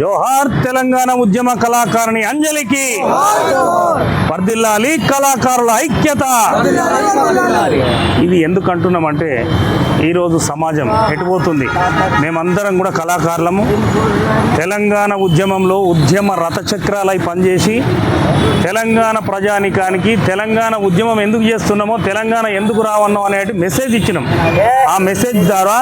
జోహార్ తెలంగాణ ఉద్యమ కళాకారిణి అంజలికి. వర్దిల్లాలి కళాకారుల ఐక్యత. ఇది ఎందుకు అంటున్నామంటే ఈరోజు సమాజం ఎటుపోతుంది? మేమందరం కూడా కళాకారులము. తెలంగాణ ఉద్యమంలో ఉద్యమ రథచక్రాలై పనిచేసి తెలంగాణ ప్రజానికానికి తెలంగాణ ఉద్యమం ఎందుకు చేస్తున్నామో తెలంగాణ ఎందుకు రావన్నాం అనేటి మెసేజ్ ఇచ్చినాం. ఆ మెసేజ్ ద్వారా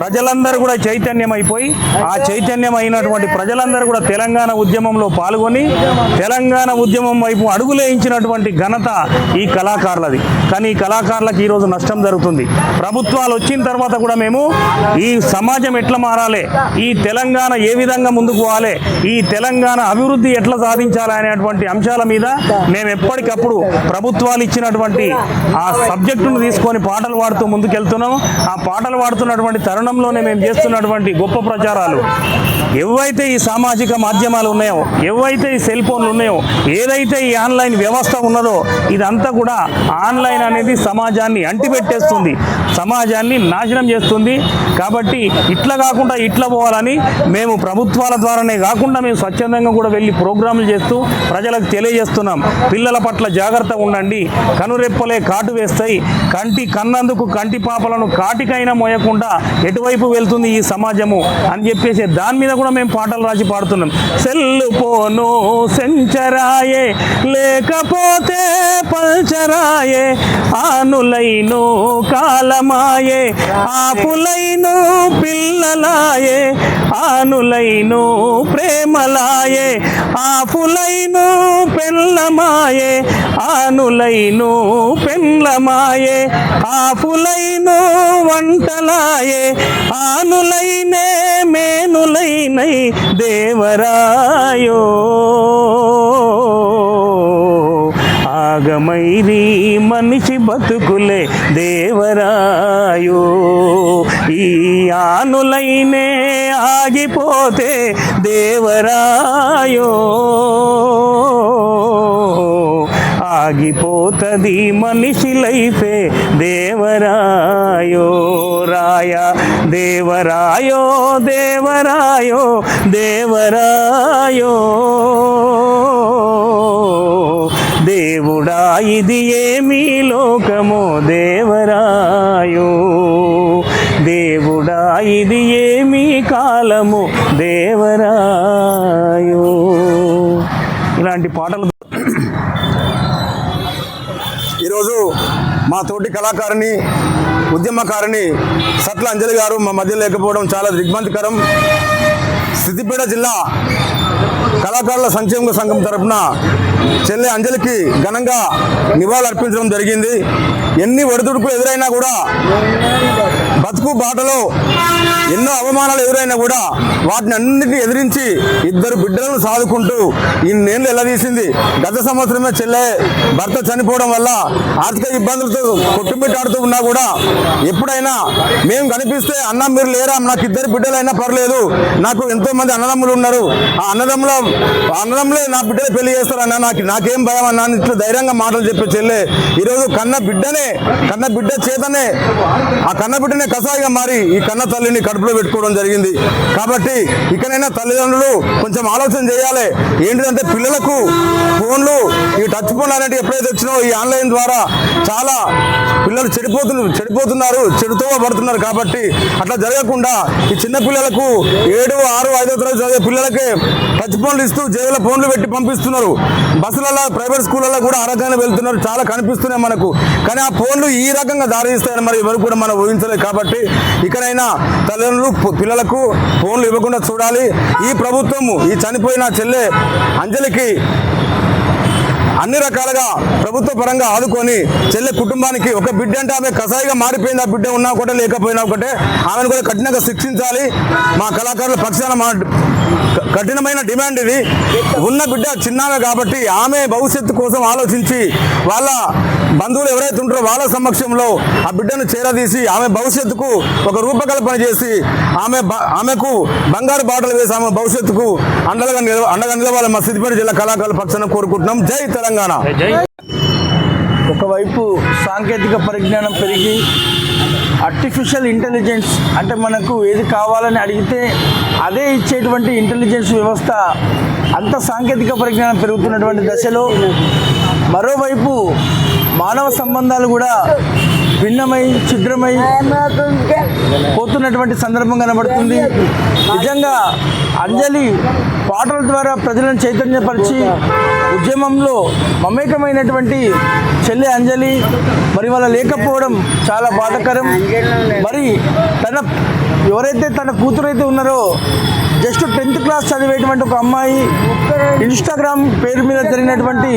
ప్రజలందరూ కూడా చైతన్యం అయిపోయి ఆ చైతన్యం అయినటువంటి ప్రజలందరూ కూడా తెలంగాణ ఉద్యమంలో పాల్గొని తెలంగాణ ఉద్యమం వైపు అడుగులేయించినటువంటి ఘనత ఈ కళాకారులది. కానీ ఈ కళాకారులకు ఈరోజు నష్టం జరుగుతుంది. ప్రభుత్వాలు వచ్చిన తర్వాత కూడా మేము ఈ సమాజం ఎట్లా మారాలి? ఈ తెలంగాణ ఏ విధంగా ముందుకు పోవాలి? ఈ తెలంగాణ అభివృద్ధి ఎట్లా సాధించాలి అనేటువంటి అంశాల మీద మేము ఎప్పటికప్పుడు ప్రభుత్వాలు ఇచ్చినటువంటి ఆ సబ్జెక్టును తీసుకొని పాటలు పాడుతూ ముందుకెళ్తున్నాం. ఆ పాటలు పాడుతున్నటువంటి తరుణంలోనే మేము చేస్తున్నటువంటి గొప్ప ప్రచారాలు. ఏవైతే ఈ సామాజిక మాధ్యమాలు ఉన్నాయో ఏవైతే ఈ సెల్ ఫోన్లు ఉన్నాయో ఏదైతే ఈ ఆన్లైన్ వ్యవస్థ ఉన్నదో ఇదంతా కూడా ఆన్లైన్ అనేది సమాజాన్ని అంటిపెట్టేస్తుంది. సమాజాన్ని నాశనం చేస్తుంది. కాబట్టి ఇట్లా కాకుండా ఇట్లా పోవాలని మేము ప్రభుత్వాల ద్వారానే కాకుండా మేము స్వచ్ఛందంగా కూడా వెళ్ళి ప్రోగ్రాములు చేస్తూ ప్రజలకు తెలియజేస్తున్నాం. పిల్లల పట్ల జాగ్రత్త ఉండండి. కనురెప్పలే కాటు వేస్తాయి. కంటి కన్నందుకు కంటి పాపలను కాటికైనా మోయకుండా ఎటువైపు వెళ్తుంది ఈ సమాజము అని చెప్పేసి దాని మీద కూడా మేము పాటలు రాసి పాడుతున్నాం. సెల్లు పోను సెంచరాయే లేకపోతే పల్చరాయే ఆనులైను కాలమాయే ఆపులైను పిల్లలాయే ఆనులైను ప్రేమలాయే ఆపులైను పెళ్ళమాయే ఆనులైను పెళ్ళమాయే ఆపులైను వంటలాయే ఆనులైనే మేనులైనై దేవరాయో. ఆగమైరి మనిషి బతుకులే దేవరా దేవరాయో ఈ ఆనులైనే ఆగిపోతే దేవరాయో. ఆగిపోతుంది మనిషి లైఫే దేవరాయో. రాయ దేవరాయో దేవరాయో దేవరాయో. దేవుడా ఇది ఏమీ లోకమో దేవరాయో. దేవుడా ఇది ఏమీ కాలము దేవరాయో. ఇలాంటి పాటలు ఈరోజు మా తోటి కళాకారిణి ఉద్యమకారిణి సట్ల అంజలి గారు మా మధ్య లేకపోవడం చాలా దిగ్బంతికరం సిద్దిపేట జిల్లా కళాకారుల సంక్షేమ సంఘం తరఫున చెల్లె అంజలికి ఘనంగా నివాళులర్పించడం జరిగింది. ఎన్ని ఒడిదుడుకులు ఎదురైనా కూడా బతుకు బాటలో ఎన్నో అవమానాలు ఎదురైనా కూడా వాటిని అన్నింటినీ ఎదిరించి ఇద్దరు బిడ్డలను సాదుకుంటూ ఇన్నేళ్ళు ఎల్లదీసింది గత సంవత్సరమే చెల్లె భర్త చనిపోవడం వల్ల ఆర్థిక ఇబ్బందులతో కొట్టుమిట్టాడుతూ ఉన్నా కూడా ఎప్పుడైనా మేము కనిపిస్తే అన్న మీరు లేరా? నాకు ఇద్దరు బిడ్డలైనా పర్లేదు. నాకు ఎంతో మంది అన్నదమ్ములు ఉన్నారు. ఆ అన్నదమ్ముల అన్నదమ్ములే నా బిడ్డలు పెళ్ళి చేస్తారన్న నాకు నాకేం భయం అన్నా అని ఇట్లా ధైర్యంగా మాటలు చెప్పే చెల్లె. ఈరోజు కన్న బిడ్డనే కన్న బిడ్డ చేతనే ఆ కన్న బిడ్డనే కసాయిగా మారి ఈ కన్న తల్లిని కడుపులో పెట్టుకోవడం జరిగింది. కాబట్టి ఇకనైనా తల్లిదండ్రులు కొంచెం ఆలోచన చేయాలి. ఏంటిదంటే పిల్లలకు ఫోన్లు ఈ టచ్ ఫోన్ అనేవి ఎప్పుడైతే వచ్చినో ఈ ఆన్లైన్ ద్వారా చాలా పిల్లలు చెడిపోతున్నారు చెడిపోతున్నారు చెడుతో పడుతున్నారు కాబట్టి అట్లా జరగకుండా ఈ చిన్న పిల్లలకు ఏడు ఆరు ఐదో తరగతి చదివే పిల్లలకే టచ్ ఫోన్లు ఇస్తూ జేబుల ఫోన్లు పెట్టి పంపిస్తున్నారు. బస్సులలో ప్రైవేట్ స్కూళ్ళలో కూడా ఆ రకంగా వెళ్తున్నారు. చాలా కనిపిస్తున్నాయి మనకు. కానీ ఆ ఫోన్లు ఈ రకంగా దారిస్తాయని మరి ఎవరు కూడా మనం ఊహించలేదు కాబట్టి ఇకనైనా తల్లిదండ్రులు పిల్లలకు ఫోన్లు ఇవ్వకుండా చూడాలి. ఈ ప్రభుత్వము ఈ చనిపోయిన చెల్లె అంజలికి అన్ని రకాలుగా ప్రభుత్వ పరంగా ఆదుకొని చెల్లె కుటుంబానికి ఒక బిడ్డ అంటే ఆమె కసాయిగా మారిపోయింది. ఆ బిడ్డ ఉన్నా ఒకటే లేకపోయినా ఒకటే. ఆమెను కూడా కఠినంగా శిక్షించాలి. మా కళాకారుల పక్షాన మా కఠినమైన డిమాండ్ ఇది. ఉన్న బిడ్డ చిన్నామె కాబట్టి ఆమె భవిష్యత్తు కోసం ఆలోచించి వాళ్ళ బంధువులు ఎవరైతే ఉంటారో వాళ్ళ సమక్షంలో ఆ బిడ్డను చేరదీసి ఆమె భవిష్యత్తుకు ఒక రూపకల్పన చేసి ఆమె ఆమెకు బంగారు బాటలు వేసి ఆమె భవిష్యత్తుకు అండగా అండగా నిలవాలి మా సిద్దిపేట జిల్లా కళాకారుల పక్షాన కోరుకుంటున్నాం. జై తెలంగాణ. జై ఒకవైపు సాంకేతిక పరిజ్ఞానం పెరిగి ఆర్టిఫిషియల్ ఇంటెలిజెన్స్ అంటే మనకు ఏది కావాలని అడిగితే అదే ఇచ్చేటువంటి ఇంటెలిజెన్స్ వ్యవస్థ అంత సాంకేతిక పరిజ్ఞానం పెరుగుతున్నటువంటి దశలో మరోవైపు మానవ సంబంధాలు కూడా భిన్నమై ఛిద్రమై పోతున్నటువంటి సందర్భం కనబడుతుంది. నిజంగా అంజలి పాటల ద్వారా ప్రజలను చైతన్యపరిచి ఉద్యమంలో మమేకమైనటువంటి చెల్లె అంజలి మరి వాళ్ళ లేకపోవడం చాలా బాధాకరం. మరి తన ఎవరైతే తన కూతురైతే ఉన్నారో జస్ట్ టెన్త్ క్లాస్ చదివేటువంటి ఒక అమ్మాయి ఇన్స్టాగ్రామ్ పేరు మీద జరిగినటువంటి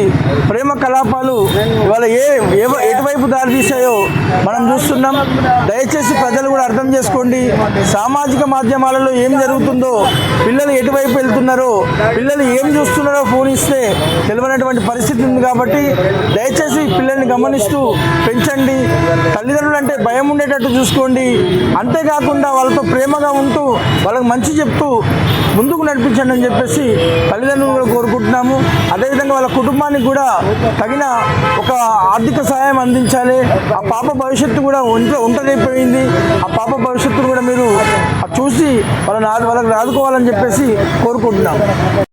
ప్రేమ కలాపాలు ఇవాళ ఏ ఎటువైపు దారి తీసాయో మనం చూస్తున్నాం. దయచేసి ప్రజలు కూడా అర్థం చేసుకోండి. సామాజిక మాధ్యమాలలో ఏం జరుగుతుందో పిల్లలు ఎటువైపు వెళ్తున్నారో పిల్లలు ఏం చూస్తున్నారో ఫోన్ ఇస్తే తెలియనటువంటి పరిస్థితి ఉంది కాబట్టి దయచేసి పిల్లల్ని గమనిస్తూ పెంచండి. తల్లిదండ్రులు అంటే ఉండేటట్టు చూసుకోండి. అంతేకాకుండా వాళ్ళతో ప్రేమగా ఉంటూ వాళ్ళకి మంచి చెప్తూ ముందుకు నడిపించండి అని చెప్పేసి తల్లిదండ్రులు కూడా కోరుకుంటున్నాము. అదేవిధంగా వాళ్ళ కుటుంబానికి కూడా తగిన ఒక ఆర్థిక సహాయం అందించాలి. ఆ పాప భవిష్యత్తు కూడా ఒంట్లో ఒంటరైపోయింది ఆ పాప భవిష్యత్తును కూడా మీరు చూసి వాళ్ళని వాళ్ళకి ఆదుకోవాలని చెప్పేసి కోరుకుంటున్నాం